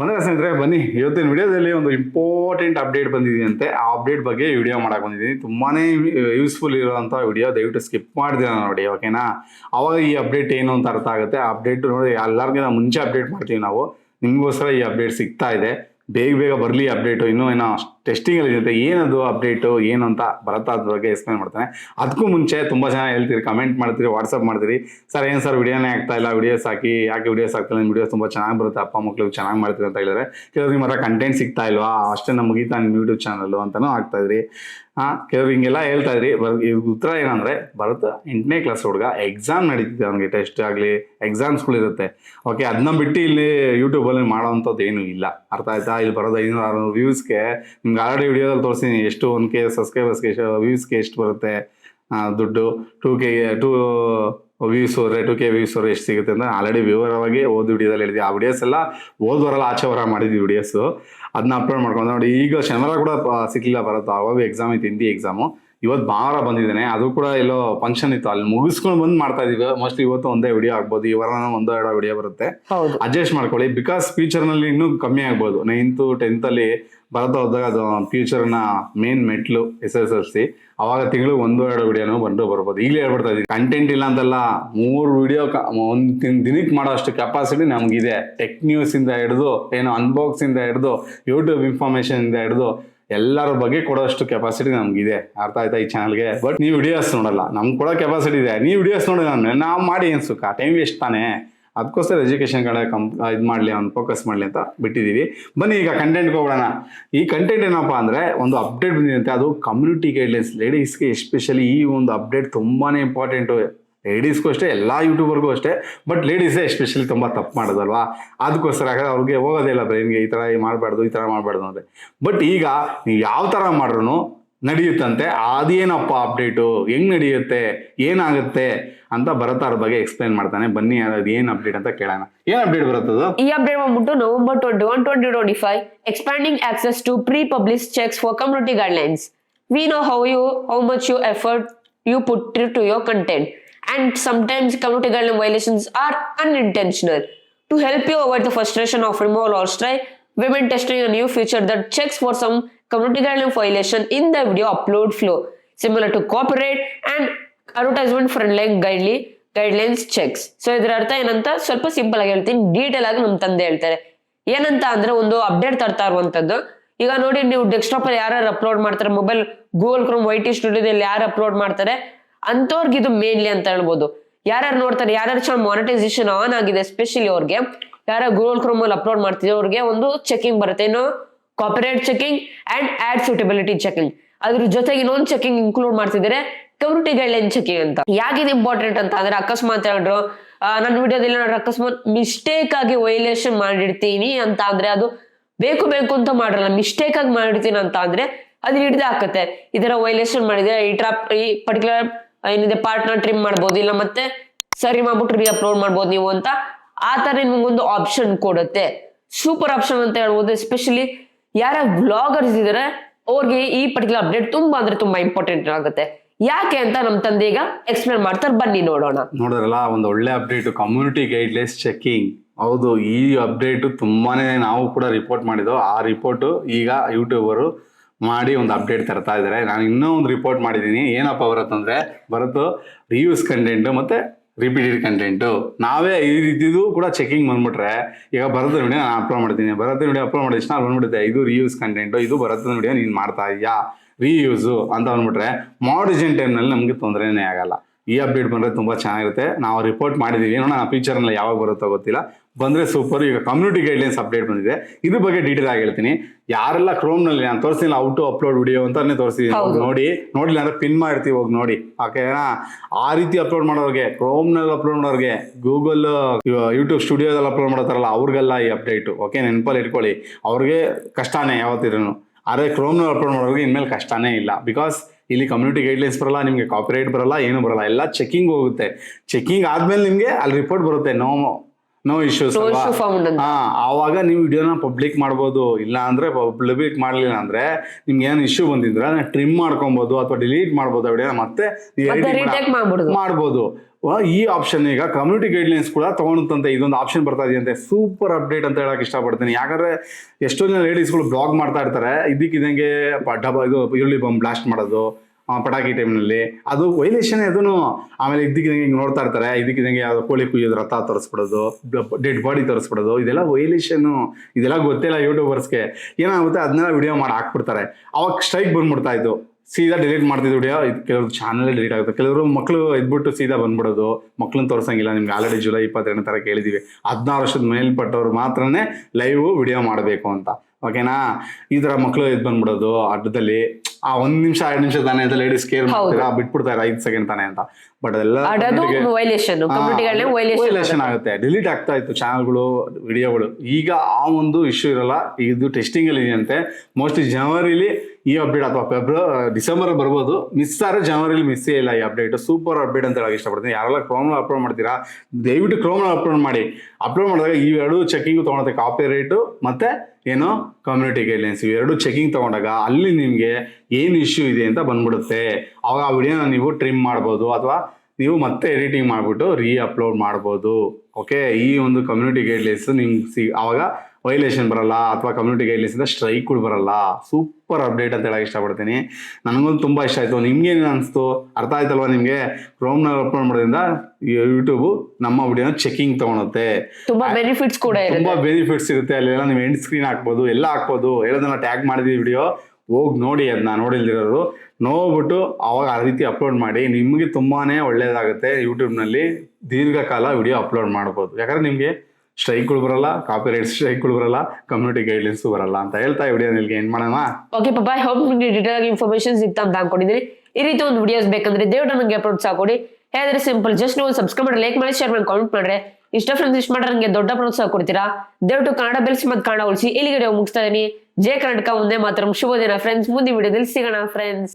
ಬಂದ್ರೆ ಸ್ನೇಹಿತರೆ, ಬನ್ನಿ. ಇವತ್ತಿನ ವಿಡಿಯೋದಲ್ಲಿ ಒಂದು ಇಂಪಾರ್ಟೆಂಟ್ ಅಪ್ಡೇಟ್ ಬಂದಿದೆಯಂತೆ. ಆ ಅಪ್ಡೇಟ್ ಬಗ್ಗೆ ವಿಡಿಯೋ ಮಾಡಕ್ ಬಂದಿದ್ದೀನಿ. ತುಂಬಾ ಯೂಸ್ಫುಲ್ ಇರುವಂತ ವಿಡಿಯೋ ದಯವಿಟ್ಟು ಸ್ಕಿಪ್ ಮಾಡಿದಿರ ನೋಡಿ ಓಕೆನಾ ಅವಾಗ ಈ ಅಪ್ಡೇಟ್ ಏನು ಅಂತ ಅರ್ಥ ಆಗುತ್ತೆ. ಅಪ್ಡೇಟ್ ನೋಡಿ, ಎಲ್ಲರಿಗಿಂತ ಮುಂಚೆ ಅಪ್ಡೇಟ್ ಮಾಡ್ತೀವಿ ನಾವು. ನಿಮಗೋಸ್ಕರ ಈ ಅಪ್ಡೇಟ್ ಸಿಗ್ತಾ ಇದೆ. ಬೇಗ ಬೇಗ ಬರಲಿ ಅಪ್ಡೇಟು ಇನ್ನೂ ಏನೋ ಟೆಸ್ಟಿಂಗಲ್ಲಿ ಇರುತ್ತೆ ಏನದು ಅಪ್ಡೇಟು ಏನು ಅಂತ ಬರತ್ತಾ ಅದ್ರ ಬಗ್ಗೆ ಎಕ್ಸ್ಪ್ಲೈನ್ ಮಾಡ್ತಾನೆ. ಅದಕ್ಕೂ ಮುಂಚೆ ತುಂಬ ಜನ ಹೇಳ್ತೀರಿ ಕಮೆಂಟ್ ಮಾಡ್ತೀರಿ ವಾಟ್ಸಪ್ ಮಾಡ್ತೀರಿ. ಸರ್, ಏನು ಸರ್ ವಿಡಿಯೋನೇ ಆಗ್ತಾ ಇಲ್ಲ ವಿಡಿಯೋಸ್ ಹಾಕಿ, ಯಾಕೆ ವಿಡಿಯೋಸ್ ಆಗ್ತಾ ಇಲ್ಲ ವಿಡಿಯೋಸ್ ತುಂಬ ಚೆನ್ನಾಗಿ ಬರುತ್ತೆ, ಅಪ್ಪ ಮಕ್ಳಿಗೆ ಚೆನ್ನಾಗಿ ಮಾಡ್ತೀರಿ ಅಂತ ಹೇಳಿದ್ರೆ, ಕೆಲವ್ರು ನಿಮ್ಮ ಕಂಟೆಂಟ್ ಸಿಗ್ತಾ ಇಲ್ವಾ? ಅಷ್ಟೇ ನಮ್ಗೆ ಮುಗೀತಾ ನಿಮ್ಮ ಯೂಟ್ಯೂಬ್ ಚಾನಲ್ಲು ಅಂತಲೂ ಆಗ್ತಾ ಇದ್ರಿ. ಹಾಂ ಕೆಲವ್ರು ಹಿಂಗೆಲ್ಲ ಹೇಳ್ತಾ ಇದ್ರಿ. ಉತ್ತರ ಏನಂದ್ರೆ, ಭರತ್ ಎಂಟನೇ ಕ್ಲಾಸ್ ಹುಡುಗ ಎಕ್ಸಾಮ್ ನಡೀತಿದೆ ಅವನಿಗೆ ಟೆಸ್ಟ್ ಆಗಲಿ ಎಕ್ಸಾಮ್ಸ್ಗಳಿರುತ್ತೆ ಓಕೆ ಅದನ್ನ ಬಿಟ್ಟು ಇಲ್ಲಿ ಯೂಟ್ಯೂಬಲ್ಲಿ ಮಾಡೋವಂಥದ್ದು ಏನೂ ಇಲ್ಲ. ಅರ್ಥ ಆಯ್ತಾ? ಇಲ್ಲಿ ಬರೋದು ಐನೂರು, ಆರುನೂರು ವ್ಯೂಸ್ಗೆ ನಿಮ್ಗೆ ಆಲ್ರೆಡಿ ವಿಡಿಯೋದಲ್ಲಿ ತೋರಿಸ್ತೀನಿ, ಎಷ್ಟು ಒನ್ ಕೆ ಸಬ್ಸ್ಕ್ರೈಬರ್ಸ್ಗೆ ವ್ಯೂಸ್ಗೆ ಎಷ್ಟು ಬರುತ್ತೆ ದುಡ್ಡು ಟೂ ಕೆ ಟೂ ವ್ಯೂಸ್ ಹೋದ್ರೆ ಟೂ ಕೆ ವ್ಯೂಸ್ ಹೋದ್ರೆ ಎಷ್ಟು ಸಿಗುತ್ತೆ ಅಂತ ಆಲ್ರೆಡಿ ವಿವರವಾಗಿ ಓದ್ ವಿಡಿಯೋದಲ್ಲಿ ಹೇಳಿದ್ವಿ. ಆ ವಿಡಿಯೋಸ್ ಎಲ್ಲ ಓದ್ ಬರಲ್ಲ, ಆಚೆ ಹೊರ ಮಾಡಿದ್ವಿ ವಿಡಿಯೋಸು ಅದನ್ನ ಅಪ್ಲೋಡ್ ಮಾಡ್ಕೊಂಡು ನೋಡಿ, ಈಗ ಶನಿವಾರ ಕೂಡ ಸಿಕ್ಕಿಲ್ಲ ಬರುತ್ತೆ? ಆವಾಗ ಎಕ್ಸಾಮ್ ಇತ್ತು, ಹಿಂದಿ ಎಕ್ಸಾಮು ಇವತ್ತು ಭಾರ ಬಂದಿದ್ದೇನೆ. ಅದು ಕೂಡ ಎಲ್ಲೋ ಫಂಕ್ಷನ್ ಇತ್ತು. ಅಲ್ಲಿ ಮುಗಿಸ್ಕೊಂಡು ಬಂದು ಮಾಡ್ತಾ ಇದೀವಿ. ಮೋಸ್ಟ್ ಇವತ್ತು ಒಂದೇ ವಿಡಿಯೋ ಆಗ್ಬೋದು. ಈ ವಾರ ಒಂದೋ ಎರಡೋ ವಿಡಿಯೋ ಬರುತ್ತೆ. ಅಡ್ಜಸ್ಟ್ ಮಾಡ್ಕೊಳ್ಳಿ. ಬಿಕಾಸ್ ಫ್ಯೂಚರ್ನಲ್ಲಿ ಇನ್ನೂ ಕಮ್ಮಿ ಆಗ್ಬೋದು. ನೈನ್ತ್ ಟೆಂತ್ ಅಲ್ಲಿ ಬರ್ತಾ ಹೋದಾಗ ಅದು ಫ್ಯೂಚರ್ನ ಮೇನ್ ಮೆಟ್ಲು ಎಸ್ ಎಸ್ ಎಲ್ ಸಿ ಅವಾಗ ತಿಂಗಳು ಒಂದು ಎರಡು ವಿಡಿಯೋನು ಬಂದು ಬರ್ಬೋದು. ಈಗಲೇ ಹೇಳ್ಬಿಡ್ತಾ ಇದೀನಿ. ಕಂಟೆಂಟ್ ಇಲ್ಲ ಅಂತಲ್ಲ ಮೂರು ವಿಡಿಯೋ ಒಂದು ದಿನಕ್ಕೆ ಮಾಡೋ ಅಷ್ಟು ಕೆಪಾಸಿಟಿ ನಮಗಿದೆ. ಟೆಕ್ ನ್ಯೂಸ್ ಇಂದ ಹಿಡಿದು ಏನು ಅನ್ಬಾಕ್ಸ್ ಇಂದ ಹಿಡಿದು ಯೂಟ್ಯೂಬ್ ಇನ್ಫಾರ್ಮೇಶನ್ ಇಂದ ಹಿಡಿದು ಎಲ್ಲರ ಬಗ್ಗೆ ಕೊಡೋಷ್ಟು ಕೆಪಾಸಿಟಿ ನಮಗಿದೆ. ಅರ್ಥ ಆಯ್ತಾ ಈ ಚಾನಲ್ಗೆ ಬಟ್ ನೀವು ವಿಡಿಯೋಸ್ ನೋಡಲ್ಲ. ನಮ್ಗೆ ಕೊಡೋ ಕೆಪಾಸಿಟಿ ಇದೆ. ನೀವು ವಿಡಿಯೋಸ್ ನೋಡಿ ನಾನು. ನಾವು ಮಾಡಿ ಏನು ಸುಖ? ಟೈಮ್ ವೇಸ್ಟ್ ತಾನೇ? ಅದಕ್ಕೋಸ್ಕರ ಎಜುಕೇಶನ್ ಕಡೆ ಕಂಪ್ ಇದು ಮಾಡಲಿ ಅವ್ನು ಫೋಕಸ್ ಮಾಡಲಿ ಅಂತ ಬಿಟ್ಟಿದ್ದೀವಿ ಬನ್ನಿ ಈಗ ಕಂಟೆಂಟ್ಗೆ ಹೋಗೋಣ ಈ ಕಂಟೆಂಟ್ ಏನಪ್ಪ ಅಂದರೆ ಒಂದು ಅಪ್ಡೇಟ್ ಬಂದಿದೆ ಅದು ಕಮ್ಯುನಿಟಿ ಗೈಡ್ಲೈನ್ಸ್ ಲೇಡೀಸ್ಗೆ ಎಸ್ಪೆಷಲಿ ಈ ಒಂದು ಅಪ್ಡೇಟ್ ತುಂಬಾ ಇಂಪಾರ್ಟೆಂಟು ಲೇಡೀಸ್ಗೂ ಅಷ್ಟೇ, ಎಲ್ಲ ಯೂಟ್ಯೂಬರ್ಗೂ ಅಷ್ಟೇ ಬಟ್ ಲೇಡೀಸೇ ಎಸ್ಪೆಷಲಿ ತುಂಬ ತಪ್ಪು ಮಾಡೋದಲ್ವಾ? ಅದಕ್ಕೋಸ್ಕರ ಅವ್ರಿಗೆ ಹೋಗೋದಿಲ್ಲ ಬ್ರೈನ್ಗೆ, ಈ ಥರ ಮಾಡಬಾರ್ದು, ಈ ಥರ ಮಾಡಬಾರ್ದು ಅಂದರೆ ಬಟ್ ಈಗ ನೀವು ಯಾವ ಥರ ಮಾಡ್ರೂ ನಡೆಯುತ್ತಂತೆ, ಅದೇನಪ್ಪ ಅಪ್ಡೇಟು ಹೆಂಗ್ ನಡೆಯುತ್ತೆ? ಏನಾಗುತ್ತೆ? ಅಂತ ಭರತ್ ಅವ್ರ ಬಗ್ಗೆ ಎಕ್ಸ್ಪ್ಲೈನ್ ಮಾಡ್ತಾನೆ. ಬನ್ನಿ, ಅದು ಏನು ಅಪ್ಡೇಟ್ ಅಂತ ಕೇಳೋಣ. ಏನು ಅಪ್ಡೇಟ್ ಬರುತ್ತದು ಈ ಅಪ್ಡೇಟ್ ಬಂದ್ಬಿಟ್ಟು November twenty one twenty twenty five expanding access to pre publish checks for community guidelines we know how you how much you effort you put to your content and sometimes community guideline violations are unintentional to help you avoid the frustration of removal or strike we've been testing a new feature that checks for some community guideline violation in the video upload flow similar to copyright and advertisement friendly guidely guidelines checks so ಇದರ ಅರ್ಥ ಏನಂತ ಸ್ವಲ್ಪ simple ಆಗಿ ಹೇಳ್ತೀನಿ detail ಆಗಿ ನಮ್ಮ ತಂದೆ ಹೇಳ್ತಾರೆ ಏನಂತ ಅಂದ್ರೆ ಒಂದು ಅಪ್ಡೇಟ್ ತರ್ತಾ ಇರುವಂತದ್ದು ಈಗ ನೋಡಿ ನೀವು ಡೆಸ್ಕ್ಟಾಪ್ ಅಲ್ಲಿ ಯಾರು ಅಪ್ಲೋಡ್ ಮಾಡ್ತಾರೆ mobile Google Chrome Y T ಸ್ಟುಡಿಯೋದಲ್ಲಿ ಯಾರು ಅಪ್ಲೋಡ್ ಮಾಡ್ತಾರೆ ಅಂತವ್ರಿಗೆ ಇದು ಮೇನ್ಲಿ ಅಂತ ಹೇಳ್ಬೋದು. ಯಾರ್ಯಾರು ನೋಡ್ತಾರೆ, ಯಾರ್ಯಾರು ಚೆನ್ನಾಗಿ ಮಾನಿಟೈಸೇಷನ್ ಆನ್ ಆಗಿದೆ ಸ್ಪೆಷಲಿ ಅವ್ರಿಗೆ ಯಾರ ಗೂಗಲ್ ಕ್ರೋಮ್ ಅಲ್ಲಿ ಅಪ್ಲೋಡ್ ಮಾಡ್ತಿದ್ರು ಅವ್ರಿಗೆ ಒಂದು ಚೆಕಿಂಗ್ ಬರುತ್ತೆ. ಏನು copyright checking and ad suitability checking ಅದ್ರ ಜೊತೆಗೆ ಇನ್ನೊಂದು ಚೆಕಿಂಗ್ ಇನ್ಕ್ಲೂಡ್ ಮಾಡ್ತಿದ್ದಾರೆ ಕಮ್ಯುನಿಟಿ ಗೈಡ್ಲೈನ್ ಚೆಕಿಂಗ್ ಅಂತ. ಯಾಕಿದು ಇಂಪಾರ್ಟೆಂಟ್ ಅಂತ ಅಂದ್ರೆ ಅಕಸ್ಮಾತ್ ಹೇಳಿದ್ರು ನನ್ನ ವಿಡಿಯೋದಲ್ಲಿ ನಾನು ಅಕಸ್ಮಾತ್ ಮಿಸ್ಟೇಕ್ ಆಗಿ ವೈಲೇಷನ್ ಮಾಡಿರ್ತೀನಿ ಅಂತ ಅಂದ್ರೆ ಅದು ಬೇಕು ಬೇಕು ಅಂತ ಮಾಡಲ್ಲ ಮಿಸ್ಟೇಕ್ ಆಗಿ ಮಾಡಿರ್ತೀನಿ ಅಂತ ಅಂದ್ರೆ ಅದು ಹಿಡ್ದೆ ಹಾಕತ್ತೆ ಈ ತರ ವೈಲೇಷನ್ ಮಾಡಿದ್ರೆ ಈ ಟ್ರಾಪ್ ಈ ಪರ್ಟಿಕ್ಯುಲರ್ ಏನಿದೆ ಪಾರ್ಟ್ನ ಟ್ರಿಮ್ ಮಾಡ್ಬೋದು, ಇಲ್ಲ ಮತ್ತೆ ಸರಿ ಮಾಡ್ಬಿಟ್ಟು ರೀ ಅಪ್ಲೋಡ್ ಮಾಡ್ಬೋದು ನೀವು ಅಂತ ಆ ತರ ನಿಮ್ಗೊಂದು ಆಪ್ಷನ್ ಕೊಡುತ್ತೆ. ಸೂಪರ್ ಆಪ್ಷನ್ ಅಂತ ಹೇಳ್ಬೋದು ಎಸ್ಪೆಷಲಿ ಯಾರ ಬ್ಲಾಗರ್ಸ್ ಇದಾರೆ, ಅವ್ರಿಗೆ ಈ ಪರ್ಟಿಕ್ಯುಲರ್ ಅಪ್ಡೇಟ್ ತುಂಬಾ ಅಂದ್ರೆ ತುಂಬಾ ಇಂಪಾರ್ಟೆಂಟ್ ಆಗುತ್ತೆ. ಯಾಕೆ ಅಂತ ನಮ್ಮ ತಂದೆ ಈಗ ಎಕ್ಸ್ಪ್ಲೇನ್ ಮಾಡ್ತಾರೆ, ಬನ್ನಿ ನೋಡೋಣ. ನೋಡಿದ್ರಲ್ಲ, ಒಂದು ಒಳ್ಳೆ ಅಪ್ಡೇಟ್ ಕಮ್ಯುನಿಟಿ ಗೈಡ್ಲೈನ್ಸ್ ಚೆಕಿಂಗ್ ಹೌದು, ಈ ಅಪ್ಡೇಟ್ ತುಂಬಾನೇ ನಾವು ಕೂಡ ರಿಪೋರ್ಟ್ ಮಾಡಿದ್ದು. ಆ ರಿಪೋರ್ಟ್ ಈಗ ಯೂಟ್ಯೂಬರು ಮಾಡಿ ಒಂದು ಅಪ್ಡೇಟ್ ತರ್ತಾ ಇದ್ದಾರೆ. ನಾನು ಇನ್ನೂ ಒಂದು ರಿಪೋರ್ಟ್ ಮಾಡಿದ್ದೀನಿ. ಏನಪ್ಪ ಬರುತ್ತಂದ್ರೆ ಬರೋದು ರಿಯೂಸ್ ಕಂಟೆಂಟು ಮತ್ತು ರಿಪೀಟೆಡ್ ಕಂಟೆಂಟು ನಾವೇ ರೀತಿದು ಕೂಡ ಚೆಕಿಂಗ್ ಬಂದ್ಬಿಟ್ರೆ ಈಗ ಭರತ ವಿಡಿಯೋ ನಾನು ಅಪ್ಲೋಡ್ ಮಾಡ್ತೀನಿ. ಭರತ ವಿಡಿಯೋ ಅಪ್ಲೋಡ್ ಮಾಡಿದ ತಕ್ಷಣ ಬಂದ್ಬಿಡುತ್ತೆ. ಇದು ರಿಯೂಸ್ ಕಂಟೆಂಟು ಇದು ಬರೋದು ವಿಡಿಯೋ ನೀನು ಮಾಡ್ತಾ ಇದೆಯಾ? ರೀಯೂಸು ಅಂತ ಅಂದ್ಬಿಟ್ರೆ ಮಾಡರ್ಜನ್ ಟೈಮ್ನಲ್ಲಿ ನಮಗೆ ತೊಂದರೆನೇ ಆಗಲ್ಲ. ಈ ಅಪ್ಡೇಟ್ ಬಂದ್ರೆ ತುಂಬಾ ಚೆನ್ನಾಗಿರುತ್ತೆ. ನಾವು ರಿಪೋರ್ಟ್ ಮಾಡಿದ್ದೀವಿ ನೋಡೋಣ ಫ್ಯೂಚರ್ನಲ್ಲಿ ಯಾವಾಗ ಬರುತ್ತೋ ಗೊತ್ತಿಲ್ಲ. ಬಂದ್ರೆ ಸೂಪರ್ ಈಗ ಕಮ್ಯುನಿಟಿ ಗೈಡ್ಲೈನ್ಸ್ ಅಪ್ಡೇಟ್ ಬಂದಿದೆ. ಇದ್ರ ಬಗ್ಗೆ ಡೀಟೇಲ್ ಆಗಿ ಹೇಳ್ತೀನಿ. ಯಾರೆಲ್ಲ ಕ್ರೋಮ್ನಲ್ಲಿ ನಾನು ತೋರಿಸಿಲ್ಲ ಔಟ್ ಟು ಅಪ್ಲೋಡ್ ವಿಡಿಯೋ ಅಂತಾನೆ ತೋರಿಸಿದ್ದೀನಿ. ನೋಡಿ. ನೋಡಿಲ್ಲ ಅಂದ್ರೆ ಪಿನ್ ಮಾಡ್ತೀವಿ ಹೋಗಿ ನೋಡಿ. ಓಕೆನಾ ಆ ರೀತಿ ಅಪ್ಲೋಡ್ ಮಾಡೋರಿಗೆ ಕ್ರೋಮ್ನಲ್ಲಿ ಅಪ್ಲೋಡ್ ಮಾಡೋರಿಗೆ ಗೂಗಲ್ ಯೂಟ್ಯೂಬ್ ಸ್ಟುಡಿಯೋದಲ್ಲಿ ಅಪ್ಲೋಡ್ ಮಾಡ್ತಾರಲ್ಲ ಅವ್ರಿಗೆಲ್ಲ ಈ ಅಪ್ಡೇಟು ಓಕೆ ನೆನಪಲ್ಲಿ ಇಟ್ಕೊಳ್ಳಿ. ಅವ್ರಿಗೆ ಕಷ್ಟನೇ ಯಾವತ್ತಿದ್ರು ಆದರೆ ಕ್ರೋಮ್ನಲ್ಲಿ ಅಪ್ಲೋಡ್ ಮಾಡೋರಿಗೆ ಇನ್ಮೇಲೆ ಕಷ್ಟನೇ ಇಲ್ಲ. ಬಿಕಾಸ್ ಇಲ್ಲಿ ಕಮ್ಯುನಿಟಿ ಗೈಡ್ಲೈನ್ಸ್ ಬರಲ್ಲ, ನಿಮಗೆ ಕಾಪಿರೈಟ್ ಬರಲ್ಲ, ಏನು ಬರಲ್ಲ. ಎಲ್ಲ ಚೆಕಿಂಗ್ ಹೋಗುತ್ತೆ. ಚೆಕಿಂಗ್ ಆದ್ಮೇಲೆ ನಿಮಗೆ ಅಲ್ಲಿ ರಿಪೋರ್ಟ್ ಬರುತ್ತೆ. ನೋ ನೋ ಇಶ್ಯೂಸ್ ಆವಾಗ ನೀವು ವಿಡಿಯೋನ ಪಬ್ಲಿಕ್ ಮಾಡ್ಬೋದು ಇಲ್ಲ ಅಂದ್ರೆ ಪಬ್ಲಿಕ್ ಮಾಡಲಿಲ್ಲ ಅಂದ್ರೆ ನಿಮ್ಗೆ ಏನು ಇಶ್ಯೂ ಬಂದಿದ್ರೆ ಟ್ರಿಮ್ ಮಾಡ್ಕೊಬಹುದು ಅಥವಾ ಡಿಲೀಟ್ ಮಾಡ್ಬೋದು ಆ ವಿಡಿಯೋನ ಮತ್ತೆ ಮಾಡ್ಬೋದು. ಈ ಆಪ್ಷನ್ ಈಗ ಕಮ್ಯುನಿಟಿ ಗೈಡ್ಲೈನ್ಸ್ ಕೂಡ ತಗೊಂಡಂತೆ ಇದೊಂದು ಆಪ್ಷನ್ ಬರ್ತಾ ಇದೆಯಂತೆ ಸೂಪರ್ ಅಪ್ಡೇಟ್ ಅಂತ ಹೇಳಕ್ ಇಷ್ಟಪಡ್ತೀನಿ. ಯಾಕಂದ್ರೆ ಎಷ್ಟೋ ಜನ ಲೇಡೀಸ್ಗಳು ಬ್ಲಾಗ್ ಮಾಡ್ತಾ ಇರ್ತಾರೆ. ಇದಕ್ಕಿದಂಗೆ ಡಬ ಇದು ಈರುಳ್ಳಿ ಬಾಂಬ್ ಬ್ಲಾಸ್ಟ್ ಮಾಡೋದು. ಪಟಾಕಿ ಟೈಮ್ನಲ್ಲಿ ಅದು ವೈಲೇಷನ್ ಅದನ್ನು ಆಮೇಲೆ ಇದ್ದಕ್ಕಿದಂಗೆ ಹಿಂಗೆ ನೋಡ್ತಾ ಇರ್ತಾರೆ. ಇದಕ್ಕಿದಂಗೆ ಯಾವುದೋ ಕೋಳಿ ಕುಯ್ಯೋದು ರಥ ತೋರಿಸ್ಬಿಡೋದು ಡೆಡ್ ಬಾಡಿ ತೋರಿಸ್ಬಿಡೋದು. ಇದೆಲ್ಲ ವೈಲೇಷನ್ನು ಇದೆಲ್ಲ ಗೊತ್ತಿಲ್ಲ ಯೂಟ್ಯೂಬರ್ಸ್ಗೆ ಏನಾಗುತ್ತೆ ಅದನ್ನೆಲ್ಲ ವಿಡಿಯೋ ಮಾಡಿ ಹಾಕ್ಬಿಡ್ತಾರೆ. ಅವಾಗ ಸ್ಟ್ರೈಕ್ ಬಂದ್ಬಿಡ್ತಾ ಇತ್ತು. ಸೀದಾ ಡಿಲೀಟ್ ಮಾಡ್ತಿದ್ದು ವಿಡಿಯೋ ಇದು ಕೆಲವರು ಚಾನಲಲ್ಲಿ ಡಿಲೀಟ್ ಆಗುತ್ತೆ. ಕೆಲವರು ಮಕ್ಕಳು ಇದ್ಬಿಟ್ಟು ಸೀದಾ ಬಂದ್ಬಿಡೋದು. ಮಕ್ಕಳನ್ನ ತೋರಿಸಂಗಿಲ್ಲ, ನಿಮ್ಗೆ ಆಲ್ರೆಡಿ ಜುಲೈ ಇಪ್ಪತ್ತೆರಡನೇ ಥರ ಕೇಳಿದೀವಿ ಹದಿನಾರು ವರ್ಷದ ಮೇಲ್ಪಟ್ಟವ್ರು ಮಾತ್ರನೇ ಲೈವ್ ವಿಡಿಯೋ ಮಾಡಬೇಕು ಅಂತ. ಓಕೆನಾ ಈ ಥರ ಮಕ್ಕಳು ಎದ್ದು ಬಂದ್ಬಿಡೋದು, ಅಡ್ಡದಲ್ಲಿ. ಆ ಒಂದ್ ನಿಮಿಷ ಎರಡು ನಿಮಿಷ ತಾನೇ ಅಂತ ಲೇಡೀಸ್ ಕೇರ್ ಮಾಡ್ತೀರಾ? ಬಿಟ್ಬಿಡ್ತಾರೆ ಐದು ಸೆಕೆಂಡ್ ತಾನೇ ಅಂತ. ಬಟ್ ಅದೆಲ್ಲ ವೈಲೇಷನ್ ಆಗುತ್ತೆ. ಡಿಲೀಟ್ ಆಗ್ತಾ ಇತ್ತು ಚಾನಲ್ಗಳು ವಿಡಿಯೋಗಳು ಈಗ ಆ ಒಂದು ಇಶ್ಯೂ ಇರಲ್ಲ. ಇದು ಟೆಸ್ಟಿಂಗ್ ಅಲ್ಲಿ ಇದೆಯಂತೆ. ಮೋಸ್ಟ್ಲಿ ಜನವರಿಲಿ ಈ ಅಪ್ಡೇಟ್ ಅಥವಾ ಫೆಬ್ರ ಡಿಸೆಂಬರ್ ಬರ್ಬೋದು. ಮಿಸ್ ಆದ್ರೆ ಜನವರಿಲಿ ಮಿಸ್ಸೇ ಇಲ್ಲ ಈ ಅಪ್ಡೇಟ್ ಸೂಪರ್ ಅಪ್ಡೇಟ್ ಅಂತ ಹೇಳಕ್ ಇಷ್ಟಪಡ್ತೀನಿ. ಯಾರೆಲ್ಲ ಕ್ರೋಮ್ನ ಅಪ್ಲೋಡ್ ಮಾಡ್ತೀರಾ, ದಯವಿಟ್ಟು ಕ್ರೋಮ್ನ ಅಪ್ಲೋಡ್ ಮಾಡಿ. ಅಪ್ಲೋಡ್ ಮಾಡಿದಾಗ ಈ ಎರಡು ಚೆಕಿಂಗ್ ತೊಗೊಳುತ್ತೆ ಕಾಪಿ ರೇಟು ಮತ್ತೆ ಏನು ಕಮ್ಯುನಿಟಿ ಗೈಡ್ಲೈನ್ಸ್ ಇವೆರಡು ಚೆಕಿಂಗ್ ತಗೊಂಡಾಗ ಅಲ್ಲಿ ನಿಮಗೆ ಏನು ಇಶ್ಯೂ ಇದೆ ಅಂತ ಬಂದ್ಬಿಡುತ್ತೆ. ಅವಾಗ ಆ ವಿಡಿಯೋನ ನೀವು ಟ್ರಿಮ್ ಮಾಡ್ಬೋದು ಅಥವಾ ನೀವು ಮತ್ತೆ ಎಡಿಟಿಂಗ್ ಮಾಡಿಬಿಟ್ಟು ರೀ ಅಪ್ಲೋಡ್ ಮಾಡ್ಬೋದು. ಓಕೆ ಈ ಒಂದು ಕಮ್ಯುನಿಟಿ ಗೈಡ್ಲೈನ್ಸ್ ನಿಮ್ಗೆ ಸಿ ಅವಾಗ ವೈಲೇಷನ್ ಬರಲ್ಲ ಅಥವಾ ಕಮ್ಯುನಿಟಿ ಗೈಡ್ಲೈನ್ಸ್ ಇಂದ ಸ್ಟ್ರೈಕ್ಗಳು ಬರಲ್ಲ. ಸೂಪರ್ ಅಪ್ಡೇಟ್ ಅಂತ ಹೇಳಕ್ ಇಷ್ಟಪಡ್ತೀನಿ. ನನಗೊಂದು ತುಂಬಾ ಇಷ್ಟ ಆಯ್ತು. ನಿಮ್ಗೇನು ಅನಿಸ್ತು? ಅರ್ಥ ಆಯ್ತಲ್ವಾ ನಿಮಗೆ? ಕ್ರೋಮ್ನ ಅಪ್ಲೋಡ್ ಮಾಡೋದ್ರಿಂದ ಯೂಟ್ಯೂಬ್ ನಮ್ಮ ವಿಡಿಯೋನ ಚೆಕಿಂಗ್ ತಗೊಳುತ್ತೆ. ತುಂಬಾ ಬೆನಿಫಿಟ್ಸ್ ಕೂಡ ಇರುತ್ತೆ. ತುಂಬಾ ಬೆನಿಫಿಟ್ಸ್ ಇರುತ್ತೆ. ಅಲ್ಲೆಲ್ಲ ನೀವು ಎಂಡ್ ಸ್ಕ್ರೀನ್ ಹಾಕ್ಬೋದು ಎಲ್ಲ ಹಾಕ್ಬೋದು ಹೇಳೋದನ್ನ ಟ್ಯಾಗ್ ಮಾಡಿದೀವಿ ವಿಡಿಯೋ ಹೋಗಿ ನೋಡಿ ಅದನ್ನ ನೋಡಿಲ್ದಿರೋರು. ನೋಡ್ಬಿಟ್ಟು ಅವಾಗ ಆ ರೀತಿ ಅಪ್ಲೋಡ್ ಮಾಡಿ. ನಿಮಗೆ ತುಂಬಾನೇ ಒಳ್ಳೇದಾಗುತ್ತೆ ಯೂಟ್ಯೂಬ್ನಲ್ಲಿ ದೀರ್ಘಕಾಲ ವಿಡಿಯೋ ಅಪ್ಲೋಡ್ ಮಾಡ್ಬೋದು. ಯಾಕಂದ್ರೆ ನಿಮಗೆ ಸ್ಟ್ರೈಕ್ಗಳು ಬರಲ್ಲ ಕಾಪಿ ರೈಟ್ ಸ್ಟ್ರೈಕ್ಗಳು ಬರಲ್ಲ ಕಮ್ಯುನಿಟಿ ಗೈಡ್ಲೈನ್ಸ್ ಬರಲ್ಲ ಅಂತ ಹೇಳ್ತಾ ವಿಡಿಯೋ ನಿಲ್ಗೆ. ಏನ್ ಮಾಡೋಣ? ಓಕೆ ಪಾಪ ಹೋಪ್ ನಿಮಗೆ ಡೀಟೇಲ್ ಆಗಿ ಇನ್ಫಾರ್ಮೇಶನ್ ಸಿಗ್ತಾ ಅಂತ ಅನ್ಕೊಂಡಿದ್ದೀನಿ ಈ ರೀತಿ ಒಂದು ವಿಡಿಯೋಸ್ ಬೇಕಂದ್ರೆ ದೇವ್ರ ನನಗೆ ಪ್ರೋತ್ಸಾಹ ಕೊಡಿ. ಹೇಳಿದ್ರೆ ಸಿಂಪಲ್ ಜಸ್ಟ್ ನೀವು ಸಬ್ಸ್ಕ್ರೈಬ್ ಮಾಡಿ ಲೈಕ್ ಮಾಡಿ ಶೇರ್ ಮಾಡಿ ಕಾಮೆಂಟ್ ಮಾಡ್ರೆ. ಇಷ್ಟ ಫ್ರೆಂಡ್ಸ್ ಇಷ್ಟ ಮಾಡ್ರೆ ನನಗೆ ದೊಡ್ಡ ಪ್ರೋತ್ಸಾಹ ಕೊಡ್ತೀರಾ? ದಯವಿಟ್ಟು ಕನ್ನಡ ಬೆಲ್ಸ್ ಮತ್ತು ಕನ್ನಡ ಉಳಿಸಿ. ಇಲ್ಲಿಗೆ ವಿಡಿಯೋ ಮುಗಿಸ್ತಾ ಇದೀನಿ. ಜಯ ಕರ್ನಾಟಕ, ಒಂದೇ ಮಾತ್ರ. ಶುಭ ದಿನ ಫ್ರೆಂಡ್ಸ್ ಮುಂದಿನ ವಿಡಿಯೋದಲ್ಲಿ ಸಿಗೋಣ ಫ್ರೆಂಡ್ಸ್